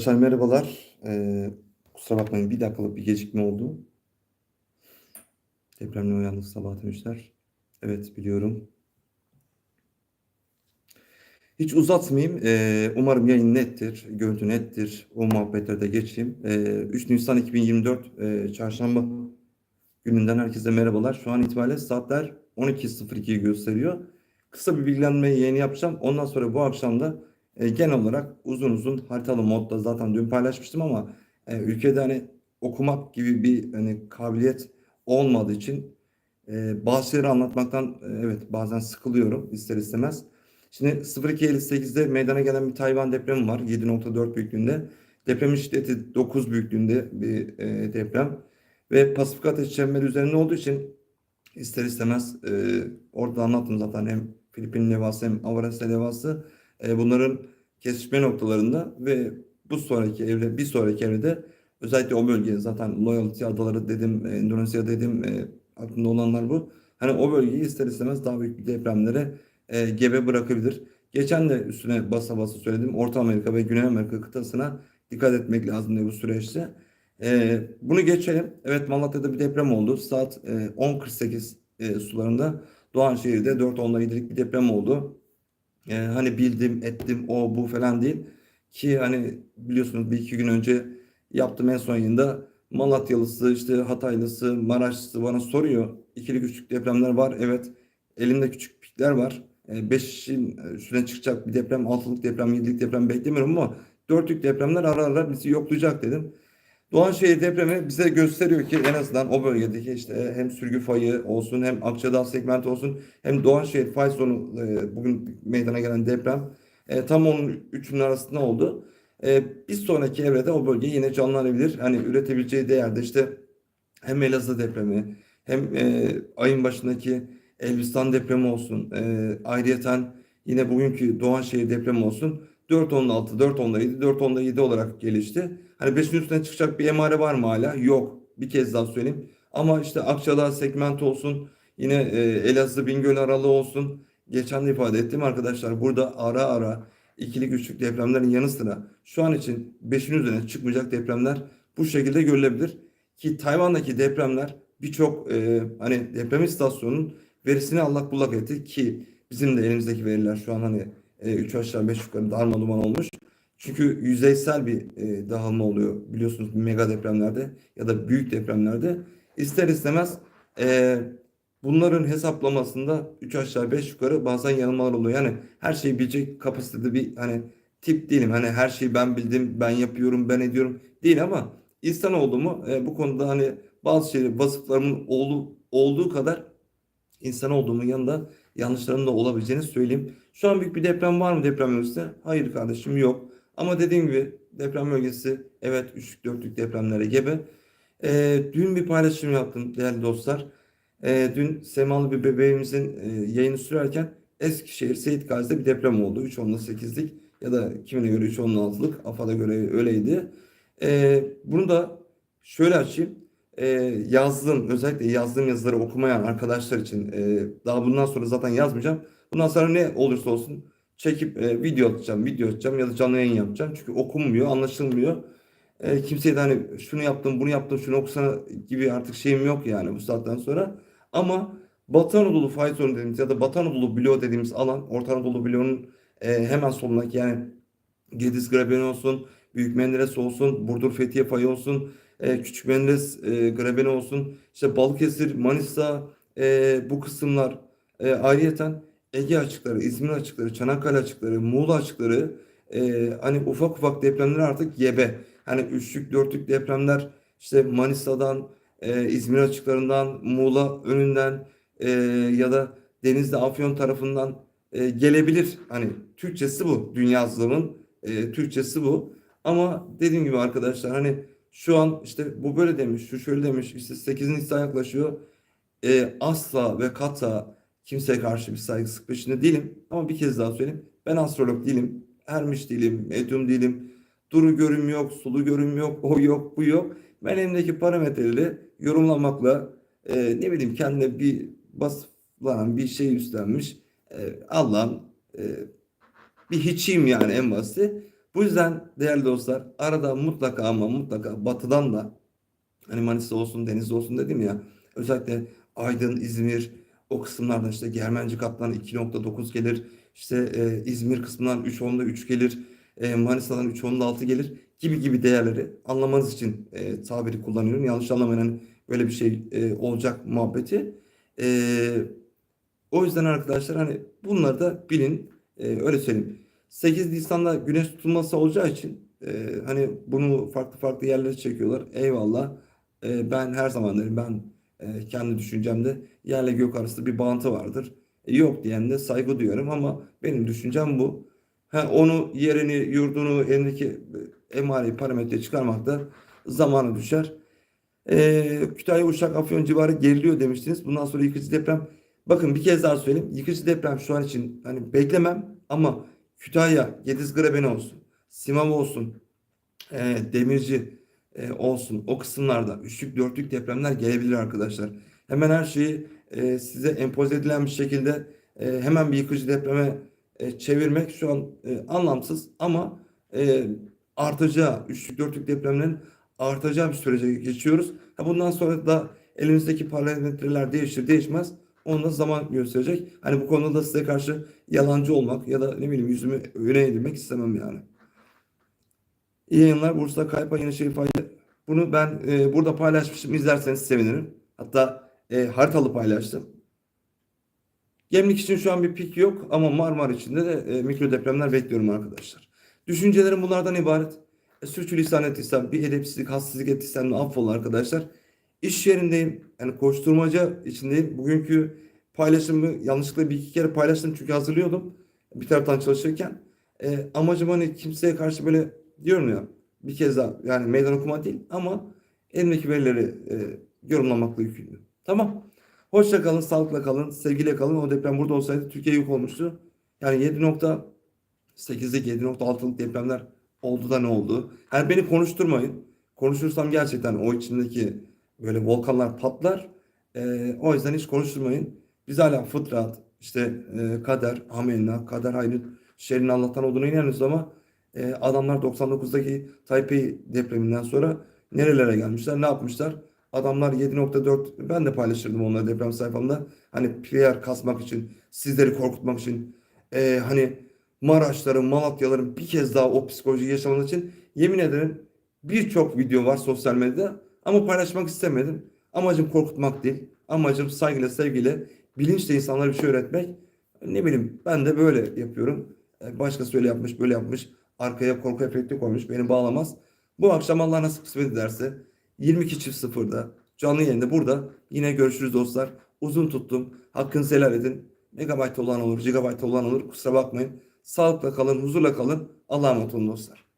Arkadaşlar merhabalar. Ee, kusura bakmayın bir dakikalık bir gecikme oldu. Depremle uyandık sabah demişler. Evet biliyorum. Hiç uzatmayayım. Ee, umarım yayın nettir, görüntü nettir. O muhabbetlerde geçeyim. Ee, 3 Nisan 2024 e, Çarşamba gününden herkese merhabalar. Şu an itibariyle saatler 12.02'yi gösteriyor. Kısa bir bilgilendirme yayını yapacağım. Ondan sonra bu akşam da e, genel olarak uzun uzun haritalı modda zaten dün paylaşmıştım ama e, ülkede hani okumak gibi bir hani kabiliyet olmadığı için e, bazı şeyleri anlatmaktan e, evet bazen sıkılıyorum ister istemez. Şimdi 02.58'de meydana gelen bir Tayvan depremi var 7.4 büyüklüğünde. Depremin şiddeti 9 büyüklüğünde bir e, deprem ve Pasifik Ateş Çemberi üzerinde olduğu için ister istemez e, orada anlattım zaten hem Filipin levhası hem Avarese levhası e, bunların kesişme noktalarında ve bu sonraki evre, bir sonraki evrede özellikle o bölge zaten Loyalty adaları dedim, Endonezya dedim, e, aklımda olanlar bu. Hani o bölgeyi ister istemez daha büyük bir depremlere e, gebe bırakabilir. Geçen de üstüne basa basa söyledim. Orta Amerika ve Güney Amerika kıtasına dikkat etmek lazım diye bu süreçte. E, bunu geçelim. Evet Malatya'da bir deprem oldu. Saat e, 10.48 e, sularında Doğanşehir'de 4.10'la 7'lik bir deprem oldu. Ee, hani bildim, ettim, o bu falan değil. Ki hani biliyorsunuz bir iki gün önce yaptım en son yayında Malatyalısı, işte Hataylısı, Maraşlısı bana soruyor. İkili küçük depremler var. Evet. Elimde küçük pikler var. 5'in üstüne çıkacak bir deprem, 6'lık deprem, 7'lik deprem beklemiyorum ama 4'lük depremler ara ara bizi yoklayacak dedim. Doğanşehir depremi bize gösteriyor ki en azından o bölgedeki işte hem sürgü fayı olsun hem Akçadağ segmenti olsun hem Doğanşehir fay sonu e, bugün meydana gelen deprem e, tam onun üçünün arasında oldu. E, bir sonraki evrede o bölge yine canlanabilir. Hani üretebileceği değerde işte hem Elazığ depremi hem ayın başındaki Elbistan depremi olsun. Ayrıyeten yine bugünkü Doğanşehir depremi olsun. 4.16, 4.17, 4.17 olarak gelişti. Hani 5'in üstüne çıkacak bir emare var mı hala? Yok. Bir kez daha söyleyeyim. Ama işte Akçadağ segment olsun. Yine e, Elazığ Bingöl aralığı olsun. Geçen de ifade ettim arkadaşlar. Burada ara ara ikili güçlük depremlerin yanı sıra şu an için 5'in üzerine çıkmayacak depremler bu şekilde görülebilir. Ki Tayvan'daki depremler birçok e, hani deprem istasyonunun verisini allak bullak etti ki bizim de elimizdeki veriler şu an hani 3 aşağı 5 yukarı darma duman olmuş. Çünkü yüzeysel bir e, dağılma oluyor biliyorsunuz mega depremlerde ya da büyük depremlerde. İster istemez e, bunların hesaplamasında 3 aşağı 5 yukarı bazen yanılmalar oluyor. Yani her şeyi bilecek kapasitede bir hani tip değilim. Hani her şeyi ben bildim, ben yapıyorum, ben ediyorum değil ama insan olduğumu e, bu konuda hani bazı şeyleri vasıflarımın olduğu, olduğu kadar insan olduğumun yanında yanlışlarım da olabileceğini söyleyeyim. Şu an büyük bir deprem var mı deprem bölgesinde? Hayır kardeşim yok. Ama dediğim gibi deprem bölgesi evet 3'lük 4'lük depremlere gebe. E, dün bir paylaşım yaptım değerli dostlar. E, dün Semalı bir bebeğimizin e, yayını sürerken Eskişehir Seyit Gazi'de bir deprem oldu. 3.8'lik ya da kimine göre 3.16'lık AFAD'a göre öyleydi. E, bunu da şöyle açayım. E, yazdığım özellikle yazdığım yazıları okumayan arkadaşlar için e, daha bundan sonra zaten yazmayacağım. Bundan sonra ne olursa olsun çekip e, video atacağım, video atacağım ya da canlı yayın yapacağım. Çünkü okunmuyor, anlaşılmıyor. E, kimseye de hani şunu yaptım, bunu yaptım, şunu okusana gibi artık şeyim yok yani bu saatten sonra. Ama Batı Anadolu zonu dediğimiz ya da Batı Anadolu bloğu dediğimiz alan, Orta Anadolu bloğunun e, hemen solundaki yani Gediz Grabeni olsun, Büyük Menderes olsun, Burdur Fethiye fayı olsun, e, Küçük Menderes e, Grabeni olsun, işte Balıkesir, Manisa e, bu kısımlar e, ayrıyeten Ege açıkları, İzmir açıkları, Çanakkale açıkları, Muğla açıkları e, hani ufak ufak depremler artık yebe. Hani üçlük, dörtlük depremler işte Manisa'dan, e, İzmir açıklarından, Muğla önünden e, ya da Denizli, Afyon tarafından e, gelebilir. Hani Türkçesi bu. Dünyazlığımın e, Türkçesi bu. Ama dediğim gibi arkadaşlar hani şu an işte bu böyle demiş, şu şöyle demiş, işte 8 Nisan yaklaşıyor. E, asla ve kata kimseye karşı bir saygısızlık peşinde değilim. Ama bir kez daha söyleyeyim. Ben astrolog değilim. Ermiş değilim. Medyum değilim. Duru görüm yok. Sulu görüm yok. O yok. Bu yok. Ben elimdeki parametreleri yorumlamakla e, ne bileyim kendine bir basılan bir şey üstlenmiş. E, Allah'ın e, bir hiçiyim yani en basiti. Bu yüzden değerli dostlar arada mutlaka ama mutlaka batıdan da hani Manisa olsun Denizli olsun dedim ya özellikle Aydın, İzmir o kısımlardan işte Germenci Kaplan 2.9 gelir. İşte e, İzmir kısmından 3.10'da 3 gelir. E, Manisa'dan 3.10'da 6 gelir gibi gibi değerleri anlamanız için e, tabiri kullanıyorum. Yanlış anlamayın böyle bir şey e, olacak muhabbeti. E, o yüzden arkadaşlar hani bunları da bilin. E, öyle söyleyeyim. 8 Nisan'da güneş tutulması olacağı için e, hani bunu farklı farklı yerlere çekiyorlar. Eyvallah. E, ben her zaman derim ben e, kendi düşüncemde yerle gök arasında bir bağıntı vardır. E, yok diyen de saygı duyuyorum ama benim düşüncem bu. Ha, onu yerini, yurdunu, elindeki e, emari parametre çıkarmakta zamanı düşer. E, Kütahya, Uşak, Afyon civarı geriliyor demiştiniz. Bundan sonra yıkıcı deprem. Bakın bir kez daha söyleyeyim. Yıkıcı deprem şu an için hani beklemem ama Kütahya, Gediz Grebeni olsun, Simav olsun, e, Demirci e, olsun o kısımlarda üçlük dörtlük depremler gelebilir arkadaşlar. Hemen her şeyi e, size empoze edilen bir şekilde e, hemen bir yıkıcı depreme e, çevirmek şu an e, anlamsız ama e, artacağı üçlük dörtlük depremlerin artacağı bir sürece geçiyoruz. Ha, bundan sonra da elimizdeki parametreler değişir değişmez. Onu zaman gösterecek. Hani bu konuda da size karşı yalancı olmak ya da ne bileyim yüzümü öne eğdirmek istemem yani. İyi yayınlar. Bursa Kaypa yeni şey fayda. Bunu ben e, burada paylaşmışım. İzlerseniz sevinirim. Hatta e, haritalı paylaştım. Gemlik için şu an bir pik yok ama Marmara içinde de e, mikro depremler bekliyorum arkadaşlar. Düşüncelerim bunlardan ibaret. E, sürçülisan ettiysem, bir edepsizlik, hassizlik ettiysem de affola arkadaşlar. İş yerindeyim. Yani koşturmaca içindeyim. Bugünkü paylaşımı yanlışlıkla bir iki kere paylaştım çünkü hazırlıyordum. Bir taraftan çalışırken. E, amacım hani kimseye karşı böyle diyorum ya bir kez daha yani meydan okuma değil ama elimdeki verileri e, yorumlamakla yükümlüyüm. Tamam. Hoşça kalın, sağlıkla kalın, sevgiyle kalın. O deprem burada olsaydı Türkiye yok olmuştu. Yani 7.8'lik 7.6'lık depremler oldu da ne oldu? Yani beni konuşturmayın. Konuşursam gerçekten o içindeki böyle volkanlar patlar. E, o yüzden hiç konuşturmayın. Biz hala fıtrat, işte e, kader, amenna, kader hayrın şerrini Allah'tan olduğuna inanıyoruz ama e, adamlar 99'daki Taipei depreminden sonra nerelere gelmişler, ne yapmışlar? Adamlar 7.4 ben de paylaşırdım onları deprem sayfamda. Hani PR kasmak için, sizleri korkutmak için, e, hani Maraşların, Malatyaların bir kez daha o psikolojiyi yaşamanız için yemin ederim birçok video var sosyal medyada ama paylaşmak istemedim. Amacım korkutmak değil. Amacım saygıyla, sevgiyle, bilinçle insanlara bir şey öğretmek. Ne bileyim ben de böyle yapıyorum. E, Başkası öyle yapmış, böyle yapmış. Arkaya korku efekti koymuş. Beni bağlamaz. Bu akşam Allah nasip kısmet ederse 22.00'da canlı yayında burada yine görüşürüz dostlar. Uzun tuttum. Hakkınızı helal edin. Megabyte olan olur, gigabyte olan olur. Kusura bakmayın. Sağlıkla kalın, huzurla kalın. Allah'a emanet olun dostlar.